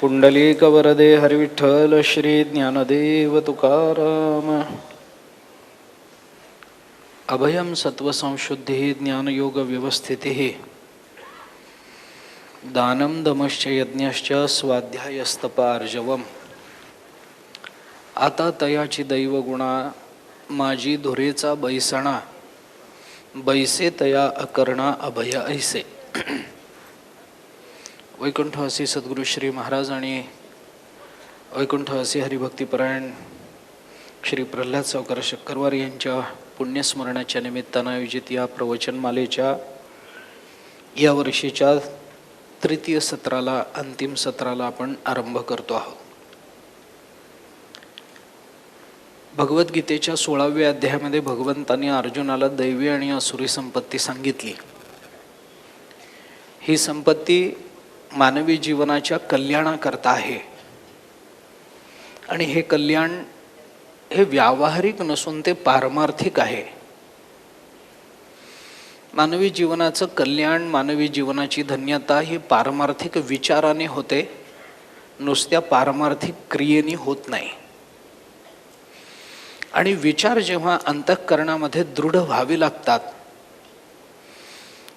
पुंडलीकवरदे हरिविठ्ठल श्री ज्ञानदेव तुकाराम. अभयं सत्त्वसंशुद्धिः ज्ञानयोगव्यवस्थितिः. दानं दमश्च यज्ञश्च स्वाध्यायस्तपार्जवम्. आता तयाची दैवगुणा माझी धुरेचा बैसणा. बैसे तया अकर्णा अभय ऐसे. वैकुंठवासी सद्गुरू श्री महाराज आणि वैकुंठवासी हरिभक्तीपरायण श्री प्रल्हाद सावकार शक्करवार यांच्या पुण्यस्मरणाच्या निमित्तानं आयोजित या प्रवचनमालेच्या या वर्षीच्या तृतीय सत्राला अंतिम सत्राला आपण आरंभ करतो आहोत. भगवद्गीतेच्या सोळाव्या अध्यायामध्ये भगवंतांनी अर्जुनाला दैवी आणि असुरी संपत्ती सांगितली. ही संपत्ती मानवी जीवनाच्या कल्याणाकरता आहे. आणि हे कल्याण हे व्यावहारिक नसून ते पारमार्थिक आहे. मानवी जीवनाचं कल्याण मानवी जीवनाची धन्यता ही पारमार्थिक विचाराने होते. नुसत्या पारमार्थिक क्रियेने होत नाही. आणि विचार जेव्हा अंतःकरणामध्ये दृढ व्हावे लागतात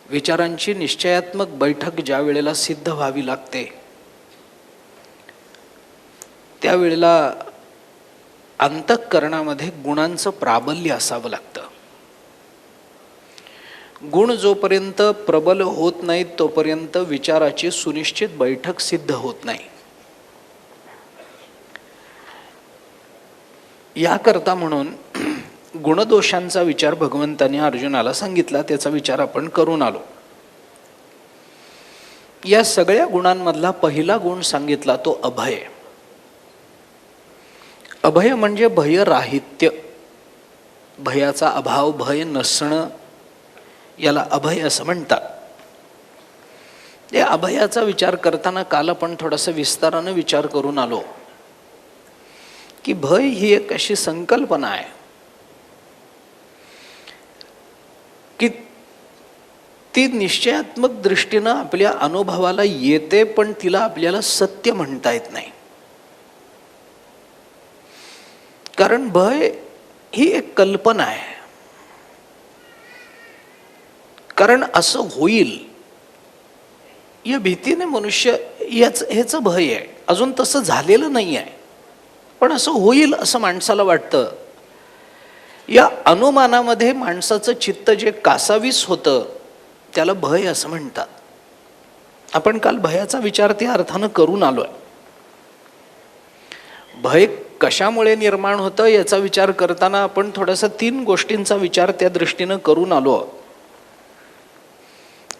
विचारांची निश्चयात्मक बैठक ज्या वेळेला सिद्ध व्हावी लागते त्यावेळेला अंतःकरणामध्ये गुणांचं प्राबल्य असावं लागतं. गुण जोपर्यंत प्रबल होत नाहीत तोपर्यंत विचाराची सुनिश्चित बैठक सिद्ध होत नाही. याकरता म्हणून गुणदोषांचा विचार भगवंताने अर्जुनाला सांगितला त्याचा विचार आपण करून आलो. या सगळ्या गुणांमधला पहिला गुण सांगितला तो अभय. अभय म्हणजे भय राहित्य भयाचा अभाव भय नसणं याला अभय असं म्हणतात. या अभयाचा विचार करताना काल आपण थोडासा विस्तारानं विचार करून आलो. की भय ही एक अशी संकल्पना आहे. ती निश्चयात्मक दृष्टीनं आपल्या अनुभवाला येते पण तिला आपल्याला सत्य म्हणता येत नाही. कारण भय ही एक कल्पना आहे. कारण असं होईल या भीतीने मनुष्य याच ह्याचं भय आहे. अजून तसं झालेलं नाही आहे. पण असं होईल असं माणसाला वाटतं. या अनुमानामध्ये माणसाचं चित्त जे कासावीस होतं त्याला भय असं म्हणतात. आपण काल भयाचा विचार त्या अर्थानं करून आलोय. भय कशामुळे निर्माण होतं याचा विचार करताना आपण थोडासा तीन गोष्टींचा विचार त्या दृष्टीनं करून आलो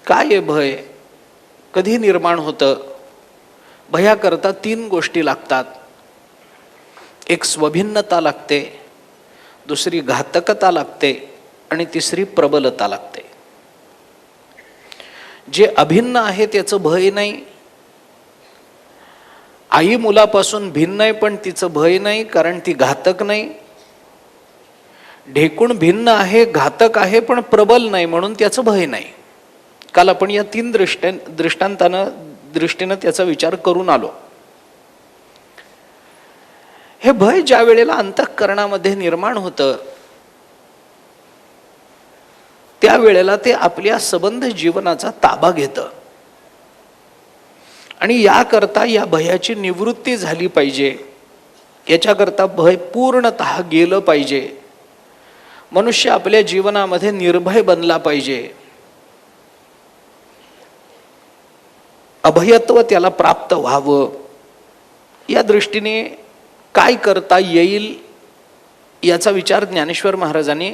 काय आहे भय? कधी निर्माण होतं? भयाकरता तीन गोष्टी लागतात. एक स्वभिन्नता लागते दुसरी घातकता लागते आणि तिसरी प्रबलता लागते. जे अभिन्न आहे त्याचं भय नाही. आई मुलापासून भिन्न आहे पण तिचं भय नाही कारण ती घातक नाही. ढेकूण भिन्न आहे घातक आहे पण प्रबल नाही म्हणून त्याचं भय नाही. काल आपण या तीन दृष्ट्या दृष्टांतानं दृष्टीनं त्याचा विचार करून आलो. हे भय ज्या वेळेला अंतःकरणामध्ये निर्माण होतं त्यावेळेला ते आपल्या सबंध जीवनाचा ताबा घेतं. आणि याकरता या भयाची निवृत्ती झाली पाहिजे. याच्याकरता भय पूर्णत गेलं पाहिजे. मनुष्य आपल्या जीवनामध्ये निर्भय बनला पाहिजे. अभयत्व त्याला प्राप्त व्हावं. या दृष्टीने काय करता येईल याचा विचार ज्ञानेश्वर महाराजांनी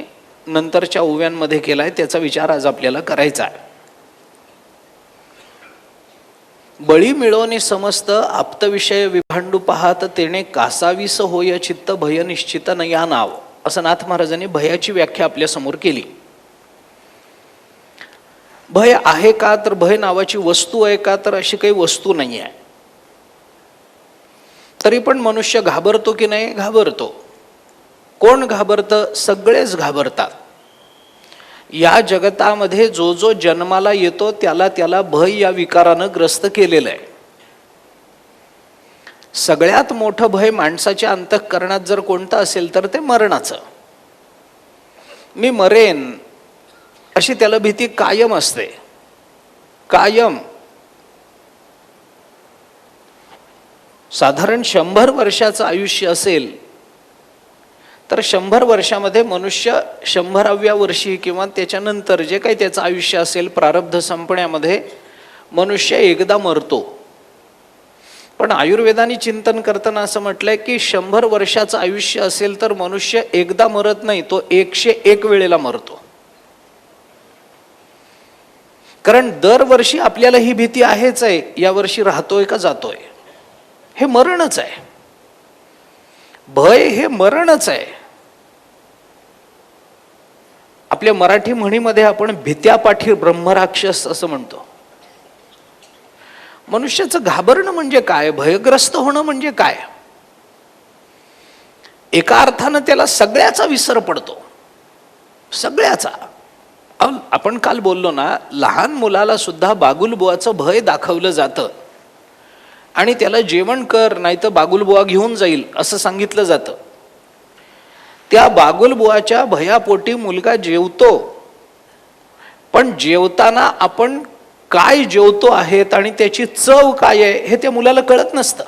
नंतरच्या ओव्यांमध्ये केला आहे त्याचा विचार आज आपल्याला करायचा आहे. बळी मिळवणे समस्त आप्तविषय विभांडू पाहात तेने कासावीस होय चित्त भय निश्चित न या नाव. असं नाथ महाराजांनी भयाची व्याख्या आपल्यासमोर केली. भय आहे का तर भय नावाची वस्तू आहे का तर अशी काही वस्तू नाही आहे तरी पण मनुष्य घाबरतो की नाही? घाबरतो. कोण घाबरतं? सगळेच घाबरतात. या जगतामध्ये जो जो जन्माला येतो त्याला त्याला भय या विकारानं ग्रस्त केलेलं आहे. सगळ्यात मोठं भय माणसाच्या अंतःकरणात जर कोणतं असेल तर ते मरणाचं. मी मरेन अशी त्याला भीती कायम असते. कायम. साधारण शंभर वर्षाचं आयुष्य असेल तर शंभर वर्षामध्ये मनुष्य शंभराव्या वर्षी किंवा त्याच्यानंतर जे काही त्याचं आयुष्य असेल प्रारब्ध संपण्यामध्ये मनुष्य एकदा मरतो. पण आयुर्वेदाने चिंतन करताना असं म्हटलंय की शंभर वर्षाचं आयुष्य असेल तर मनुष्य एकदा मरत नाही तो एकशे एक वेळेला मरतो. कारण दरवर्षी आपल्याला ही भीती आहेच आहे यावर्षी राहतोय का जातोय? हे मरणच आहे. भय हे मरणच आहे. आपल्या मराठी म्हणीमध्ये आपण भीत्यापाठी ब्रह्मराक्षस असं म्हणतो. मनुष्याचं घाबरणं म्हणजे काय? भयग्रस्त होणं म्हणजे काय? एका अर्थानं त्याला सगळ्याचा विसर पडतो. सगळ्याचा. आपण काल बोललो ना लहान मुलाला सुद्धा बागुलबुवाचं भय दाखवलं जातं. आणि त्याला जेवण कर नाही तर बागुलबुवा घेऊन जाईल असं सांगितलं जातं. त्या बागुलबुवाच्या भयापोटी मुलगा जेवतो. पण जेवताना आपण काय जेवतो आहेत आणि त्याची चव काय आहे हे त्या मुलाला कळत नसतं.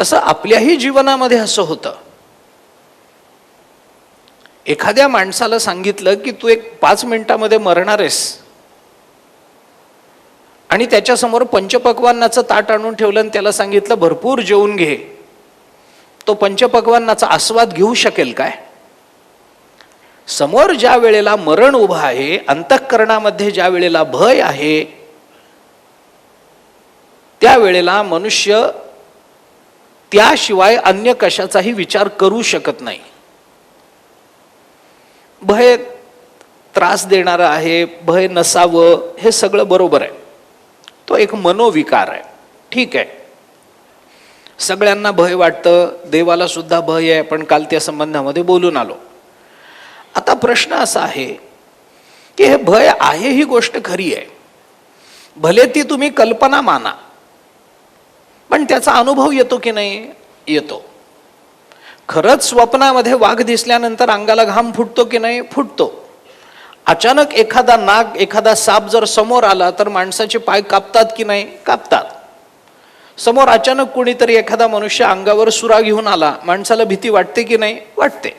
तसं आपल्याही जीवनामध्ये असं होतं. एखाद्या माणसाला सांगितलं की तू एक पाच मिनिटामध्ये मरणार आहेस. आणि त्याच्यासमोर पंचपक्वान्नाचं ताट आणून ठेवलं आणि त्याला सांगितलं भरपूर जेवून घे. तो पंचपक्वांनाचा आस्वाद घेऊ शकेल काय? समोर ज्या वेळेला मरण उभं आहे अंतःकरणामध्ये ज्या वेळेला भय आहे त्या वेळेला मनुष्य त्याशिवाय अन्य कशाचाही विचार करू शकत नाही. भय त्रास देणारं आहे भय नसावं हे सगळं बरोबर आहे. तो एक मनोविकार आहे. ठीक आहे. सगळ्यांना भय वाटतं देवाला सुद्धा भय आहे पण काल त्या संबंधामध्ये बोलून आलो. आता प्रश्न असा आहे की हे भय आहे ही गोष्ट खरी आहे. भले ती तुम्ही कल्पना माना पण त्याचा अनुभव येतो की नाही? येतो. खरंच स्वप्नामध्ये वाघ दिसल्यानंतर अंगाला घाम फुटतो की नाही? फुटतो. अचानक एखादा नाग एखादा साप जर समोर आला तर माणसाचे पाय कापतात की नाही? कापतात. समोर अचानक कोणीतरी एखादा मनुष्य अंगावर सुरा घेऊन आला. माणसाला भीती वाटते की नाही? वाटते.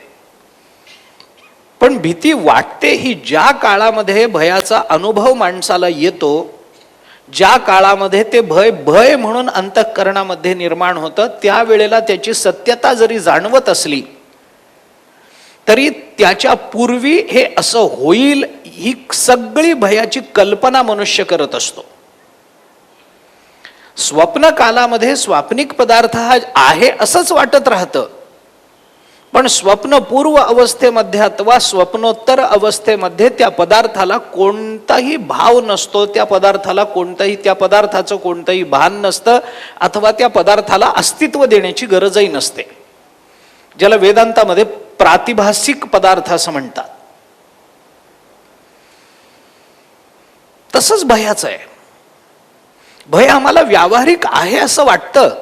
पण भीती वाटते ही ज्या काळामध्ये भयाचा अनुभव माणसाला येतो ज्या काळामध्ये ते भय भय म्हणून अंतःकरणामध्ये निर्माण होतं त्यावेळेला त्याची सत्यता जरी जाणवत असली तरी त्याच्या पूर्वी हे असं होईल ही सगळी भयाची कल्पना मनुष्य करत असतो. स्वप्न कालामध्ये स्वाप्निक पदार्थ हा आहे असंच वाटत राहतं. पण स्वप्नपूर्व अवस्थेमध्ये अथवा स्वप्नोत्तर अवस्थेमध्ये त्या पदार्थाला कोणताही भाव नसतो त्या पदार्थाला कोणताही त्या पदार्थाचं कोणतंही भान नसतं अथवा त्या पदार्थाला अस्तित्व देण्याची गरजही नसते. ज्याला वेदांतामध्ये प्रातिभासिक पदार्थ असं म्हणतात. तसंच भयाचं आहे. भय आम्हाला व्यावहारिक आहे असं वाटतं.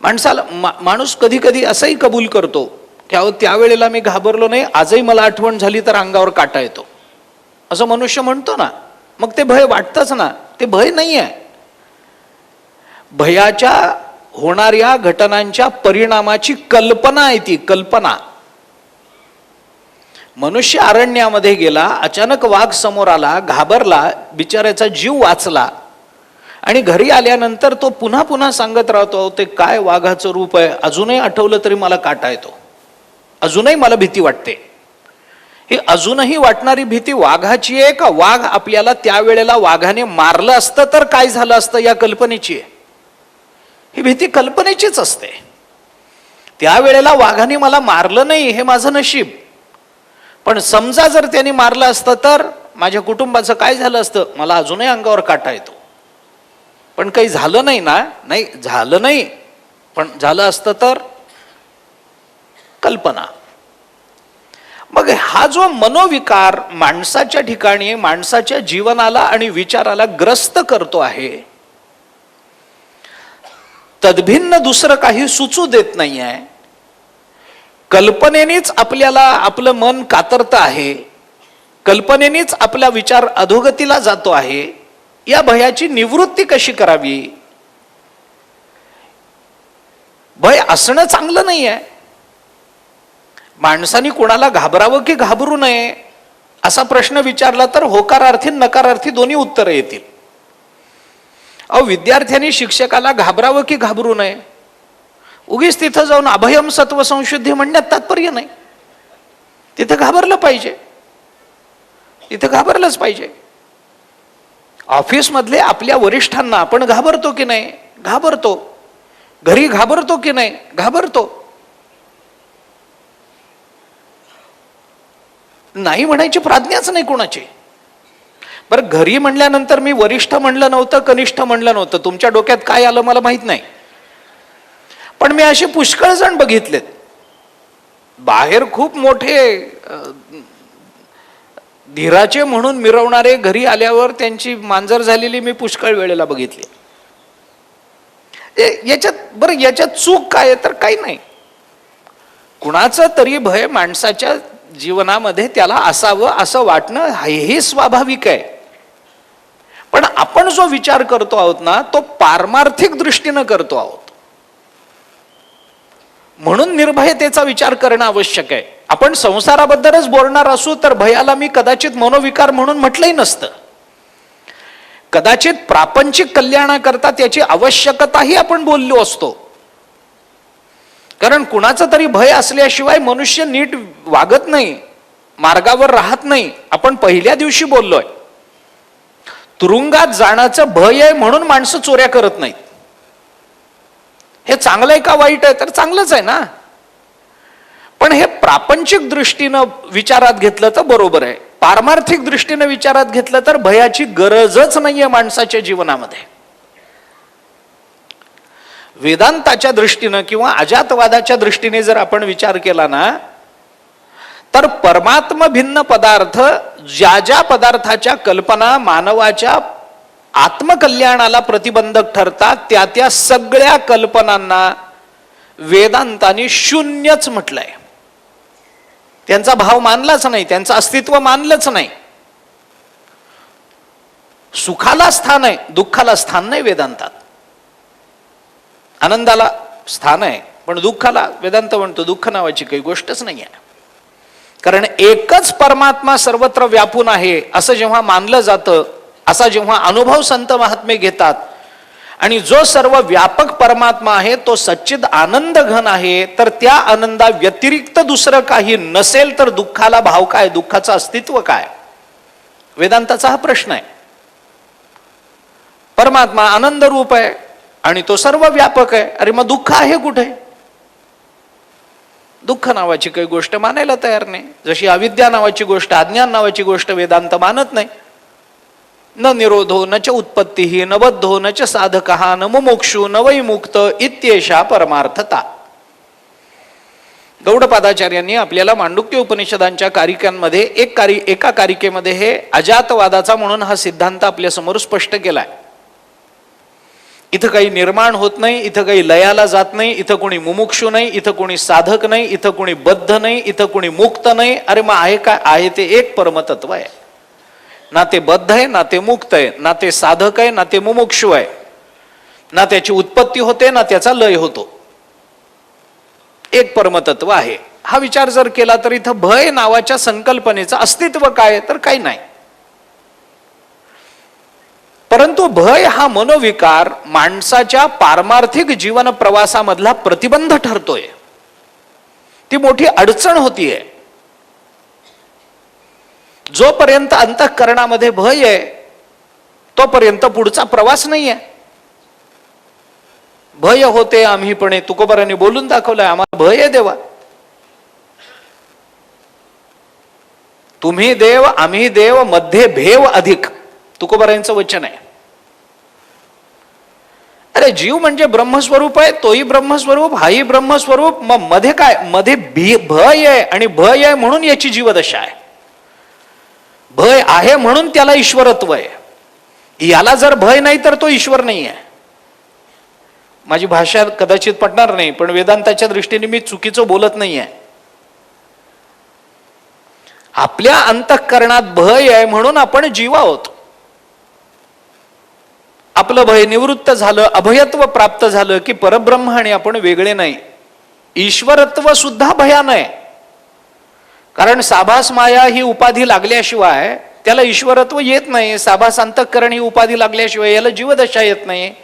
माणसाला मा, माणूस कधी कधी असंही कबूल करतो की अहो त्यावेळेला मी घाबरलो नाही आजही मला आठवण झाली तर अंगावर काटा येतो. असं मनुष्य म्हणतो ना मग ते भय वाटतंच ना ते भय नाही आहे भयाच्या होणाऱ्या घटनांच्या परिणामाची कल्पना आहे ती कल्पना. मनुष्य अरण्यामध्ये गेला अचानक वाघ समोर आला घाबरला बिचाऱ्याचा जीव वाचला. आणि घरी आल्यानंतर तो पुन्हा पुन्हा सांगत राहतो ते काय वाघाचं रूप आहे? अजूनही आठवलं तरी मला काटा येतो. अजूनही मला भीती वाटते. ही अजूनही वाटणारी भीती वाघाची आहे का? वाघ आपल्याला त्यावेळेला वाघाने मारलं असतं तर काय झालं असतं या कल्पनेची आहे. ही भीती कल्पनेचीच असते. त्यावेळेला वाघाने मला मारलं नाही हे माझं नशीब. पण समजा जर त्यांनी मारलं असतं तर माझ्या कुटुंबाचं काय झालं असतं? मला अजूनही अंगावर काटा येतो. पण काही झालं नाही ना? नाही झालं नाही. पण झालं असतं तर कल्पना. मग हा जो मनोविकार माणसाच्या ठिकाणी माणसाच्या जीवनाला आणि विचाराला ग्रस्त करतो आहे तद्भिन्न दुसरं काही सुचू देत नाही आहे कल्पनेनेच आपल्याला आपलं मन कातरतं आहे. कल्पनेनेच आपला विचार अधोगतीला जातो आहे. या भयाची निवृत्ती कशी करावी? भय असणं चांगलं नाही आहे माणसाने कोणाला घाबरावं की घाबरू नये असा प्रश्न विचारला तर होकारार्थी नकारार्थी दोन्ही उत्तरं येतील. अहो विद्यार्थ्यांनी शिक्षकाला घाबरावं की घाबरू नये? उगीच तिथं जाऊन अभयम सत्व संशुद्धी म्हणण्यात तात्पर्य नाही. तिथं घाबरलं पाहिजे. तिथं घाबरलंच पाहिजे. ऑफिसमधले आपल्या वरिष्ठांना आपण घाबरतो की नाही? घाबरतो. घरी घाबरतो की नाही? घाबरतो. नाही म्हणायची प्राज्ञाच नाही कोणाची. बरं घरी म्हणल्यानंतर मी वरिष्ठ म्हणलं नव्हतं कनिष्ठ म्हणलं नव्हतं. तुमच्या डोक्यात काय आलं मला माहीत नाही. पण मी असे पुष्कळ जण बघितलेत. बाहेर खूप मोठे धीराचे म्हणून मिरवणारे घरी आल्यावर त्यांची मांजर झालेली मी पुष्कळ वेळेला बघितली. याच्यात बरं याच्यात चूक काय आहे तर काही नाही. कुणाचं तरी भय माणसाच्या जीवनामध्ये त्याला असावं असं वाटणं हेही स्वाभाविक आहे. पण आपण जो विचार करतो आहोत ना तो पारमार्थिक दृष्टीनं करतो आहोत. म्हणून निर्भयतेचा विचार करणं आवश्यक आहे. आपण संसाराबद्दलच बोलणार असू तर भयाला मी कदाचित मनोविकार म्हणून म्हटलंही नसतं. कदाचित प्रापंचिक कल्याणाकरता त्याची आवश्यकताही आपण बोललो असतो. कारण कुणाचं तरी भय असल्याशिवाय मनुष्य नीट वागत नाही मार्गावर राहत नाही. आपण पहिल्या दिवशी बोललोय. तुरुंगात जाण्याचं भय आहे म्हणून माणसं चोऱ्या करत नाहीत. हे चांगलं आहे का वाईट आहे? तर चांगलंच आहे ना. पण हे प्रापंचिक दृष्टीनं विचारात घेतलं तर बरोबर आहे. पारमार्थिक दृष्टीनं विचारात घेतलं तर भयाची गरजच नाहीये माणसाच्या जीवनामध्ये. वेदांताच्या दृष्टीनं किंवा अजातवादाच्या दृष्टीने जर आपण विचार केला ना तर परमात्म भिन्न पदार्थ ज्या ज्या पदार्थाच्या कल्पना मानवाच्या आत्मकल्याणाला प्रतिबंधक ठरतात त्या त्या सगळ्या कल्पनांना वेदांताने शून्यच म्हटलंय. त्यांचा भाव मानलाच नाही त्यांचं अस्तित्व मानलंच नाही. सुखाला स्थान आहे दुःखाला स्थान नाही वेदांतात. आनंदाला स्थान आहे पण दुःखाला वेदांत म्हणतो दुःख नावाची काही गोष्टच नाही आहे कारण एकच परमात्मा सर्वत्र व्यापून आहे असं जेव्हा मानलं जातं असा जेव्हा अनुभव संत महात्मे घेतात आणि जो सर्व व्यापक परमात्मा आहे तो सच्चिद आनंद घन आहे तर त्या आनंदा व्यतिरिक्त दुसरं काही नसेल तर दुःखाला भाव काय? दुःखाचं अस्तित्व काय? वेदांताचा हा प्रश्न आहे. परमात्मा आनंद रूप आहे आणि तो सर्व व्यापक आहे. अरे मग दुःख आहे कुठे? दुःख नावाची काही गोष्ट मानायला तयार नाही. जशी अविद्या नावाची गोष्ट अज्ञान नावाची गोष्ट वेदांत मानत नाही न निरोधो न च उत्पत्ती न बद्धो न च साधक न मुमुक्षु न वैमुक्त इत्येषा परमार्थता. गौडपादाचार्यांनी आपल्याला मांडुक्य उपनिषदांच्या कारिकांमध्ये एक कारि एका कारिकेमध्ये हे अजातवादाचा म्हणून हा सिद्धांत आपल्यासमोर स्पष्ट केलाय. इथं काही निर्माण होत नाही इथं काही लयाला जात नाही इथं कोणी मुमुक्षू नाही इथं कोणी साधक नाही इथं कोणी बद्ध नाही इथं कोणी मुक्त नाही. अरे मग आहे काय आहे ते एक परमतत्व आहे. ना ते बद्ध आहे ना ते मुक्त आहे ना ते साधक आहे ना ते मुमुक्षू आहे. ना त्याची उत्पत्ती होते ना त्याचा लय होतो. एक परमतत्व आहे. हा विचार जर केला तर इथं भय नावाच्या संकल्पनेचं अस्तित्व काय तर काही नाही. परंतु भय हा मनोविकार माणसाच्या पारमार्थिक जीवन प्रवासामधला प्रतिबंध ठरतोय. ती मोठी अडचण होतीये. जोपर्यंत अंतःकरणामध्ये भय आहे तोपर्यंत पुढचा प्रवास नाही आहे. भय होते आम्हीपणे तुकोबाराने बोलून दाखवलंय आम्हाला भय आहे देवा. तुम्ही देव आम्ही देवमध्ये भेव अधिक. तुकोबारांचं वचन आहे. अरे जीव म्हणजे ब्रह्मस्वरूप आहे तोही ब्रह्मस्वरूप हाही ब्रह्मस्वरूप मग मध्ये काय? मध्ये भी भय आहे आणि भय आहे म्हणून याची जीवदशा आहे. भय आहे म्हणून त्याला ईश्वरत्व आहे. याला जर भय नाही तर तो ईश्वर नाही आहे माझी भाषा कदाचित पटणार नाही पण वेदांताच्या दृष्टीने मी चुकीचं बोलत नाही आहे आपल्या अंतःकरणात भय आहे म्हणून आपण जीव आहोत आपलं भय निवृत्त झालं अभयत्व प्राप्त झालं की परब्रह्म आणि आपण वेगळे नाही. ईश्वरत्व सुद्धा भयान आहे. कारण साभास माया ही उपाधी लागल्याशिवाय त्याला ईश्वरत्व येत नाही. साभास अंतःकरण ही उपाधी लागल्याशिवाय याला जीवदशा येत नाही.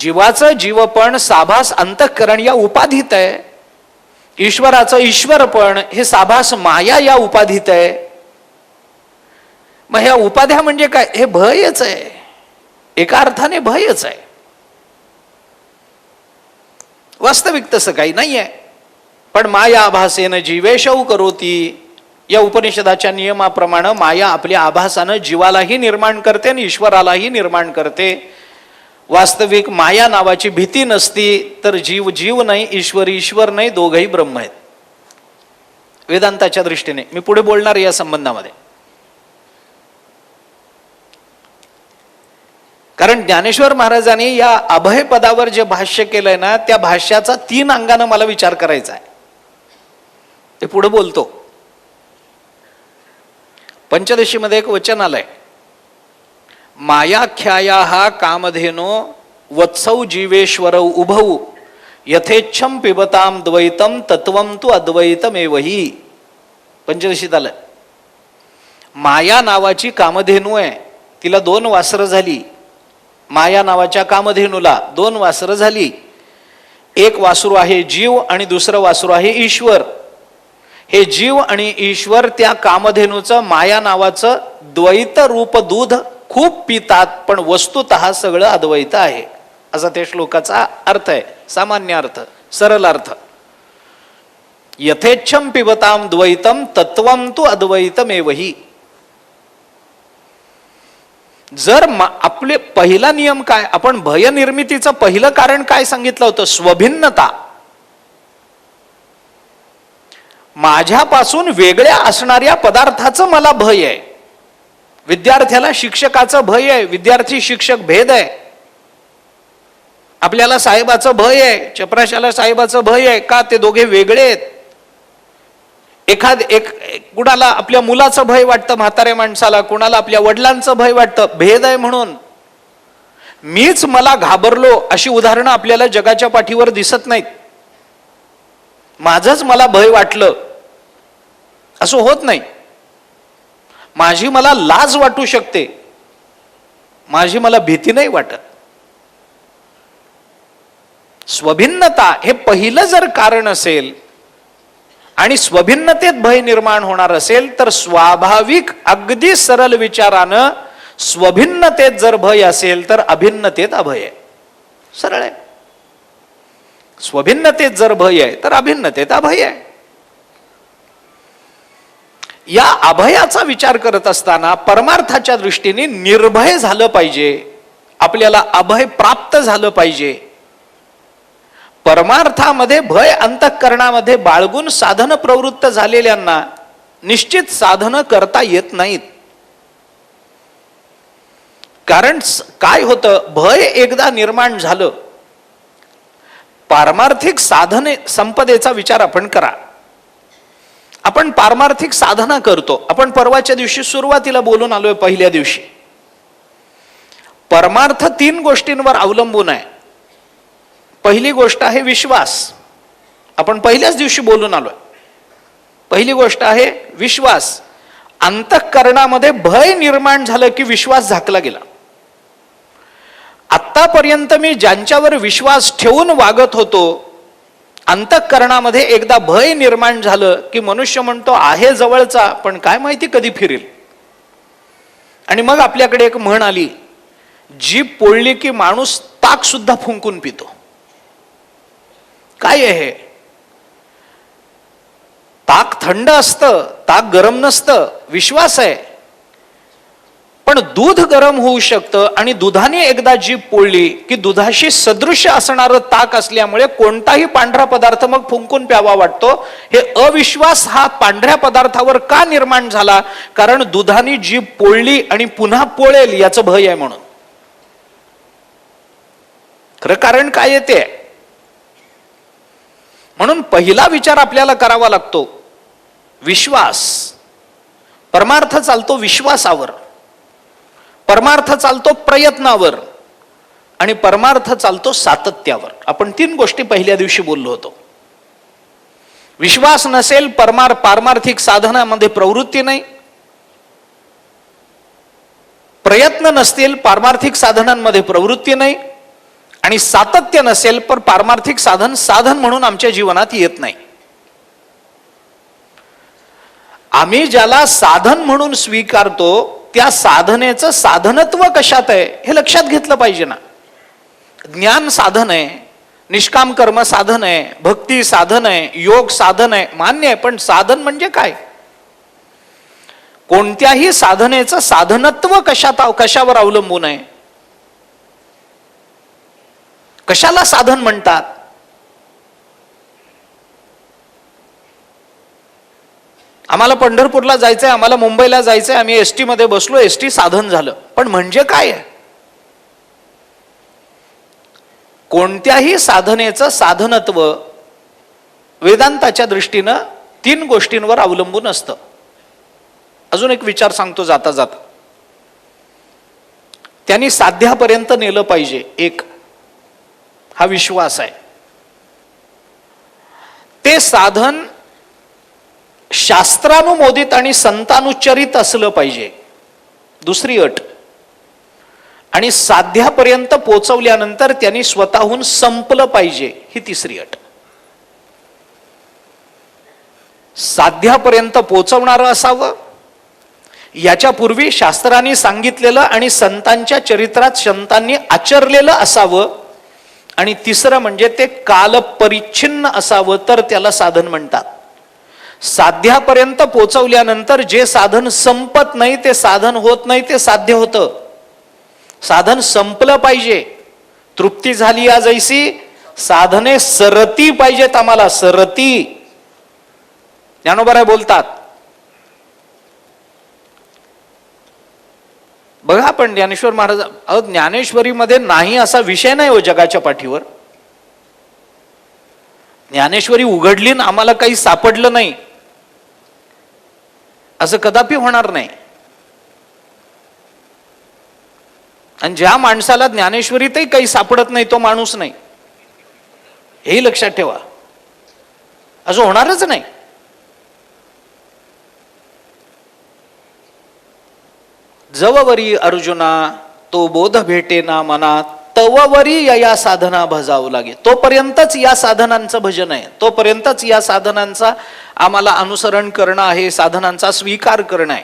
जीवाचं जीवपण साभास अंतःकरण या उपाधीत आहे. ईश्वराचं ईश्वरपण हे साभास माया या उपाधीत आहे. मग ह्या उपाध्या म्हणजे काय? हे भयच आहे. एका अर्थाने भयच आहे. वास्तविक तसं काही नाही आहे पण माया आभासेनं जीवेशव करोती. या उपनिषदाच्या नियमाप्रमाणे माया आपल्या आभासानं जीवालाही निर्माण करते आणि ईश्वरालाही निर्माण करते. वास्तविक माया नावाची भीती नसती तर जीव जीव नाही ईश्वर ईश्वर नाही दोघही ब्रह्म आहेत. वेदांताच्या दृष्टीने मी पुढे बोलणार या संबंधामध्ये. कारण ज्ञानेश्वर महाराजांनी या अभय पदावर जे भाष्य केलंय ना त्या भाष्याचा तीन अंगानं मला विचार करायचा आहे. ते पुढं बोलतो. पंचदशीमध्ये एक वचन आलंय. मायाख्याया हा कामधेनो वत्सौ जीवेश्वर उभौ यथेच्छम पिबताम द्वैतम तत्वम तू अद्वैतमेवही. पंचदशीत आलं. माया नावाची कामधेनू आहे तिला दोन वासरं झाली. माया नावाच्या कामधेनूला दोन वासरं झाली. एक वासरू आहे जीव आणि दुसरं वासरू आहे ईश्वर. हे जीव आणि ईश्वर त्या कामधेनूचं माया नावाचं द्वैत रूप दूध खूप पितात पण वस्तुत सगळं अद्वैत आहे. असा त्या श्लोकाचा अर्थ आहे. सामान्य अर्थ सरल अर्थ. यथेच्छम पिबताम द्वैतम तत्वम तू अद्वैतमेवही. जर मा- आपले पहिला नियम काय? आपण भयनिर्मितीचं पहिलं कारण काय सांगितलं होतं? स्वभिन्नता. माझ्यापासून वेगळ्या असणाऱ्या पदार्थाचं मला भय आहे. विद्यार्थ्याला शिक्षकाचं भय आहे. विद्यार्थी शिक्षक भेद आहे. आपल्याला साहेबाचं भय आहे. चपराशाला साहेबाचं भय आहे. का ते दोघे वेगळे आहेत? एखाद एक कुणाला आपल्या मुलाचं भय वाटतं म्हाताऱ्या माणसाला कुणाला आपल्या वडिलांचं भय वाटतं? भेद आहे म्हणून. मीच मला घाबरलो अशी उदाहरणं आपल्याला जगाच्या पाठीवर दिसत नाहीत. माझंच मला भय वाटलं. असं होत नाही. माझी मला लाज वाटू शकते. माझी मला भीती नाही वाटत. स्वभिन्नता हे पहिलं जर कारण असेल आणि स्वभिन्नतेत भय निर्माण होणार असेल तर स्वाभाविक अगदी सरळ विचारानं स्वभिन्नतेत जर भय असेल तर अभिन्नतेत अभय आहे. सरळ आहे. स्वभिन्नतेत जर भय आहे तर अभिन्नतेत अभय आहे. या अभयाचा विचार करत असताना परमार्थाच्या दृष्टीने निर्भय झालं पाहिजे. आपल्याला अभय प्राप्त झालं पाहिजे. परमार्थामध्ये भय अंतःकरणामध्ये बाळगून साधन प्रवृत्त झालेल्यांना निश्चित साधनं करता येत नाहीत. कारण काय होतं? भय एकदा निर्माण झालं. पारमार्थिक साधने संपदेचा विचार आपण करा. आपण पारमार्थिक साधना करतो. आपण परवाच्या दिवशी सुरुवातीला बोलून आलोय पहिल्या दिवशी. परमार्थ तीन गोष्टींवर अवलंबून आहे. पहिली गोष्ट आहे विश्वास. आपण पहिल्याच दिवशी बोलून आलोय. पहिली गोष्ट आहे विश्वास. अंतःकरणामध्ये भय निर्माण झालं की विश्वास झाकला गेला. आत्तापर्यंत मी ज्यांच्यावर विश्वास ठेवून वागत होतो अंतःकरणामध्ये एकदा भय निर्माण झालं की मनुष्य म्हणतो आहे जवळचा पण काय माहिती कधी फिरेल? आणि मग आपल्याकडे एक म्हण आली जीभ पोळली की माणूस ताक सुद्धा फुंकून पितो. काय आहे हे? ताक थंड असतं ताक गरम नसतं विश्वास आहे. पण दूध गरम होऊ शकतं आणि दुधाने एकदा जीभ पोळली की दुधाशी सदृश्य असणारं ताक असल्यामुळे कोणताही पांढरा पदार्थ मग फुंकून प्यावा वाटतो. हे अविश्वास हा पांढऱ्या पदार्थावर का निर्माण झाला? कारण दुधाने जीभ पोळली आणि पुन्हा पोळेल याचं भय आहे म्हणून. खरं कारण काय येते म्हणून पहिला विचार आपल्याला करावा लागतो. विश्वास. परमार्थ चालतो विश्वासावर. परमार्थ चालतो प्रयत्नावर आणि परमार्थ चालतो सातत्यावर. आपण तीन गोष्टी पहिल्या दिवशी बोललो होतो. विश्वास नसेल परमार पारमार्थिक साधनामध्ये प्रवृत्ती नाही. प्रयत्न नसतील पारमार्थिक साधनांमध्ये प्रवृत्ती नाही. आणि सातत्य नसेल पण पारमार्थिक साधन साधन म्हणून आमच्या जीवनात येत नाही. आम्ही ज्याला साधन म्हणून स्वीकारतो त्या साधनेचं साधनत्व कशात आहे हे लक्षात घेतलं पाहिजे ना. ज्ञान साधन आहे निष्काम कर्म साधन आहे भक्ती साधन आहे योग साधन आहे मान्य आहे पण साधन म्हणजे काय? कोणत्याही साधनेचं साधनत्व कशात कशावर अवलंबून आहे? कशाला साधन म्हणतात? आम्हाला पंढरपूरला जायचं आहे आम्हाला मुंबईला जायचंय आम्ही एस टीमध्ये बसलो एस टी साधन झालं. पण म्हणजे काय आहे? कोणत्याही साधनेचं साधनत्व वेदांताच्या दृष्टीनं तीन गोष्टींवर अवलंबून असतं. अजून एक विचार सांगतो जाता जाता. त्यांनी साध्यापर्यंत नेलं पाहिजे एक. हा विश्वास आहे. ते साधन शास्त्रानुमोदित आणि संतानुच्चरित असलं पाहिजे. दुसरी अट. आणि साध्यापर्यंत पोचवल्यानंतर त्यांनी स्वतःहून संपलं पाहिजे ही तिसरी अट. साध्यापर्यंत पोचवणारं असावं. याच्यापूर्वी शास्त्रांनी सांगितलेलं आणि संतांच्या चरित्रात संतांनी आचरलेलं असावं. आणि तिसरं म्हणजे ते कालपरिच्छिन्न असावं तर त्याला साधन म्हणतात. साध्यापर्यंत पोचवल्यानंतर जे साधन संपत नाही ते साधन होत नाही ते साध्य होतं. साधन संपलं पाहिजे. तृप्ती झाली आज ऐसी साधने सरती पाहिजेत आम्हाला सरती. ज्ञानोबराय बोलतात. बघा पण ज्ञानेश्वर महाराज अहो ज्ञानेश्वरीमध्ये नाही असा विषय नाही हो जगाच्या पाठीवर. ज्ञानेश्वरी उघडली ना आम्हाला काही सापडलं नाही. असं कदापि होणार नाही. आणि ज्या माणसाला ज्ञानेश्वरीतही काही सापडत नाही तो माणूस नाही. हेही लक्षात ठेवा. असं होणारच नाही. जववरी अर्जुना तो बोध भेटे ना मनात. तववरी या साधना भजावं लागे. तोपर्यंतच या साधनांचं भजन आहे. तोपर्यंतच या साधनांचा आम्हाला अनुसरण करणं आहे साधनांचा स्वीकार करणं आहे.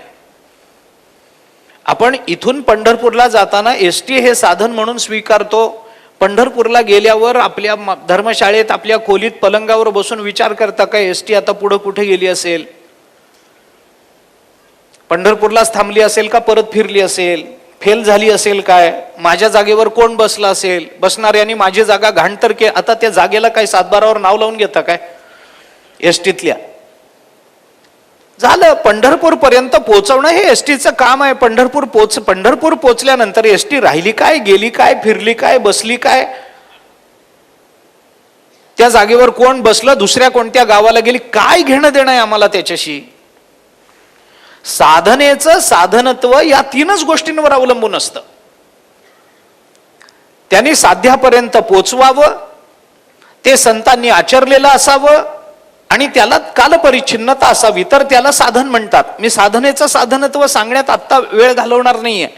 आपण इथून पंढरपूरला जाताना एस टी हे साधन म्हणून स्वीकारतो. पंढरपूरला गेल्यावर आपल्या म- धर्मशाळेत आपल्या खोलीत पलंगावर बसून विचार करता का एस टी आता पुढं कुठे गेली असेल? पंढरपूरलाच थांबली असेल का परत फिरली असेल? फेल झाली असेल काय? माझ्या जागेवर कोण बसला असेल? बसणाऱ्यांनी माझी जागा घाणतर के आता त्या जागेला काय सातबारावर नाव लावून घेता काय? एस टीतल्या झालं पंढरपूर पर्यंत पोहोचवणं हे एस टीचं काम आहे. पंढरपूर पोच पंढरपूर पोचल्यानंतर एस टी राहिली काय गेली काय फिरली काय बसली काय? त्या जागेवर कोण बसलं दुसऱ्या कोणत्या गावाला गेली? काय घेणं देणं आहे आम्हाला त्याच्याशी? साधनेचं साधनत्व या तीनच गोष्टींवर अवलंबून असतं. त्यांनी साध्यापर्यंत पोचवावं ते संतांनी आचरलेलं असावं आणि त्याला कालपरिच्छिन्नता असावी. तर त्याला साधन म्हणतात. मी साधनेचं साधनत्व सांगण्यात आत्ता वेळ घालवणार नाहीये.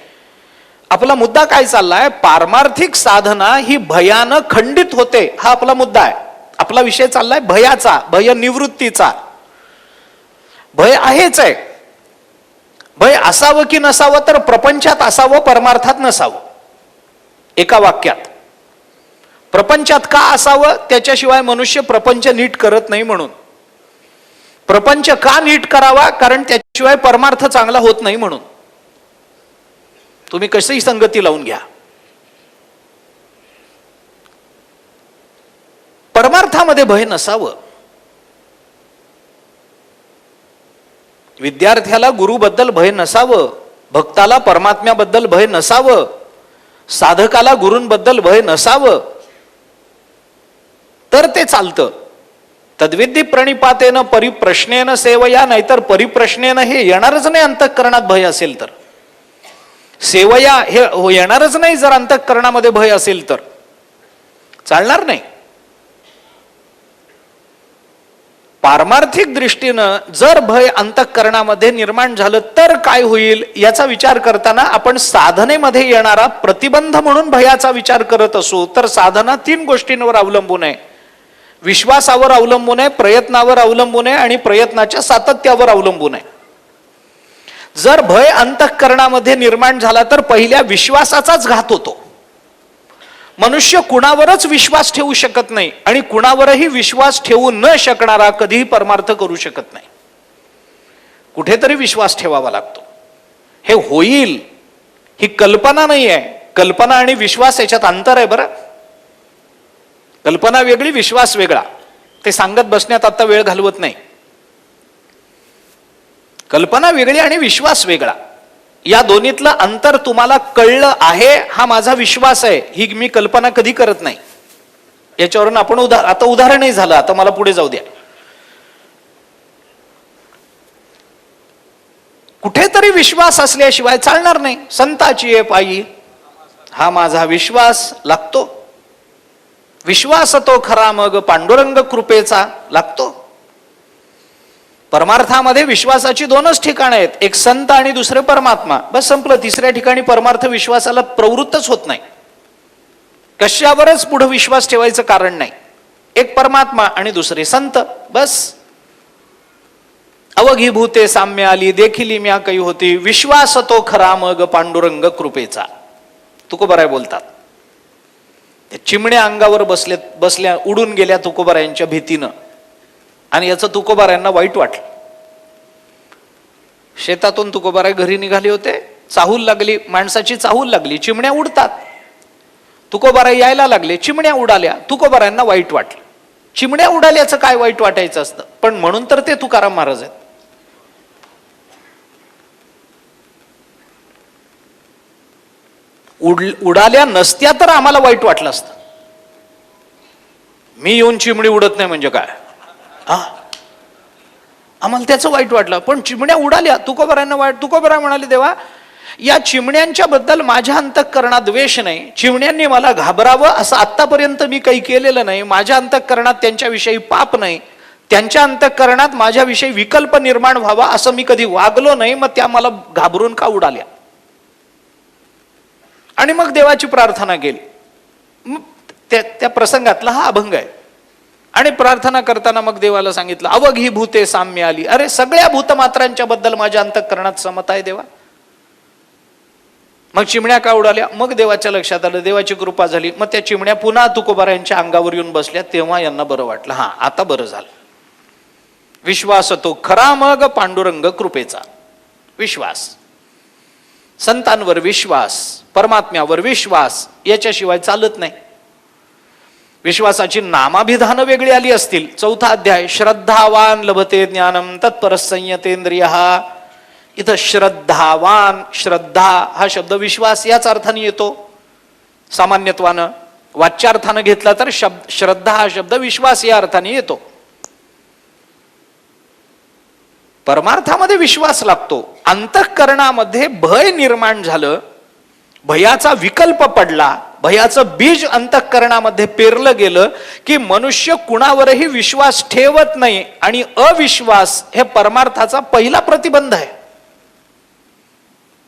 आपला मुद्दा काय चाललाय? पारमार्थिक साधना ही भयानं खंडित होते. हा आपला मुद्दा आहे. आपला विषय चाललाय भयाचा भय निवृत्तीचा भय आहेच आहे. भय असावं की नसावं तर प्रपंचात असावं परमार्थात नसावं. एका वाक्यात. प्रपंचात का असावं? त्याच्याशिवाय मनुष्य प्रपंच नीट करत नाही म्हणून. प्रपंच का नीट करावा? कारण त्याच्याशिवाय परमार्थ चांगला होत नाही म्हणून. तुम्ही कशीही संगती लावून घ्या. परमार्थामध्ये भय नसावं. विद्यार्थ्याला गुरुबद्दल भय नसावं भक्ताला परमात्म्याबद्दल भय नसावं साधकाला गुरूंबद्दल भय नसावं तर ते चालतं. तद्विधी प्रणिपातेनं परिप्रश्नेनं सेवया नाहीतर परिप्रश्नेनं हे येणारच नाही अंतःकरणात भय असेल तर. सेवया हे हो- येणारच नाही जर अंतःकरणामध्ये भय असेल तर. चालणार नाही. पारमार्थिक दृष्टीनं जर भय अंतःकरणामध्ये निर्माण झालं तर काय होईल याचा विचार करताना आपण साधनेमध्ये येणारा प्रतिबंध म्हणून भयाचा विचार करत असू तर साधना तीन गोष्टींवर अवलंबून आहे. विश्वासावर अवलंबून आहे प्रयत्नावर अवलंबून आहे आणि प्रयत्नाच्या सातत्यावर अवलंबून आहे. जर भय अंतःकरणामध्ये निर्माण झाला तर पहिल्या विश्वासाचाच घात होतो. मनुष्य कुणावरच विश्वास ठेवू शकत नाही आणि कुणावरही विश्वास ठेवू न शकणारा कधीही परमार्थ करू शकत नाही. कुठेतरी विश्वास ठेवावा लागतो. हे होईल ही कल्पना नाही आहे. कल्पना आणि विश्वास याच्यात अंतर आहे बरं. कल्पना वेगळी विश्वास वेगळा. ते सांगत बसण्यात आता वेळ घालवत नाही. कल्पना वेगळी आणि विश्वास वेगळा. या दोन्हीतलं अंतर तुम्हाला कळलं आहे हा माझा विश्वास आहे. ही मी कल्पना कधी करत नाही. याच्यावरून आपण उदा आता उदाहरणही झालं आता मला पुढे जाऊ द्या. कुठेतरी विश्वास असल्याशिवाय चालणार नाही. संताची आहे पायी. हा माझा विश्वास लागतो. विश्वास तो खरा मग पांडुरंग कृपेचा लागतो. परमार्थामध्ये विश्वासाची दोनच ठिकाणं आहेत. एक संत आणि दुसरे परमात्मा. बस संपलं. तिसऱ्या ठिकाणी परमार्थ विश्वासाला प्रवृत्तच होत नाही. कशावरच पुढे विश्वास ठेवायचं कारण नाही. एक परमात्मा आणि दुसरे संत. बस. अवघी भूते साम्य आली देखिली म्या काही होती. विश्वास तो खरा मग पांडुरंग कृपेचा. तुकोबराय बोलतात. त्या चिमण्या अंगावर बसले बसल्या उडून गेल्या तुकोबरायांच्या भीतीनं. आणि याचं तुकोबाऱ्यांना वाईट वाटलं. शेतातून तुकोबाराय घरी निघाले होते चाहूल लागली माणसाची चाहूल लागली चिमण्या उडतात. तुकोबाराय यायला लागले चिमण्या उडाल्या तुकोबारायांना वाईट वाटलं. चिमण्या उडाल्याचं काय वाईट वाटायचं असतं? पण म्हणून तर ते तुकाराम महाराज आहेत. उड उडाल्या नसत्या तर आम्हाला वाईट वाटलं असतं. मी येऊन चिमणी उडत नाही म्हणजे काय? हा? आम्हाला त्याचं वाईट वाटलं. पण चिमण्या उडाल्या. तुकोबरांना वाईट तुकोबरा म्हणाले देवा या चिमण्यांच्या बद्दल माझ्या अंतःकरणात द्वेष नाही. चिमण्यांनी मला घाबरावं असं आत्तापर्यंत मी काही केलेलं नाही. माझ्या अंतःकरणात त्यांच्याविषयी पाप नाही. त्यांच्या अंतःकरणात माझ्याविषयी विकल्प निर्माण व्हावा असं मी कधी वागलो नाही. मग त्या मला घाबरून का उडाल्या? आणि मग देवाची प्रार्थना केली. मग त्या त्या प्रसंगातला हा अभंग आहे. आणि प्रार्थना करताना मग देवाला सांगितलं अवघी भूते साम्य आली. अरे सगळ्या भूतमात्रांच्या बद्दल माझ्या अंतःकरणात समता आहे देवा. मग चिमण्या का उडाल्या? मग देवाच्या लक्षात आलं देवाची कृपा झाली. मग त्या चिमण्या पुन्हा तुकोबारा यांच्या अंगावर येऊन बसल्या. तेव्हा यांना बरं वाटलं हा आता बरं झालं. विश्वास तो खरा मग पांडुरंग कृपेचा. विश्वास. संतांवर विश्वास परमात्म्यावर विश्वास याच्याशिवाय चालत नाही. विश्वासाची नामाभिधानं वेगळी आली असतील. चौथा अध्याय श्रद्धावान लभते ज्ञानम तत्परसंयतेंद्रिय. इथं श्रद्धावान श्रद्धा हा शब्द विश्वास याच अर्थाने येतो. सामान्यत्वानं वाच्यार्थानं घेतला तर शब्द श्रद्धा हा शब्द विश्वास या अर्थाने येतो. परमार्थामध्ये विश्वास लागतो. अंतःकरणामध्ये भय निर्माण झालं भयाचा विकल्प पडला भयाचं बीज अंतःकरणामध्ये पेरलं गेलं की मनुष्य कुणावरही विश्वास ठेवत नाही आणि अविश्वास हे परमार्थाचा पहिला प्रतिबंध आहे.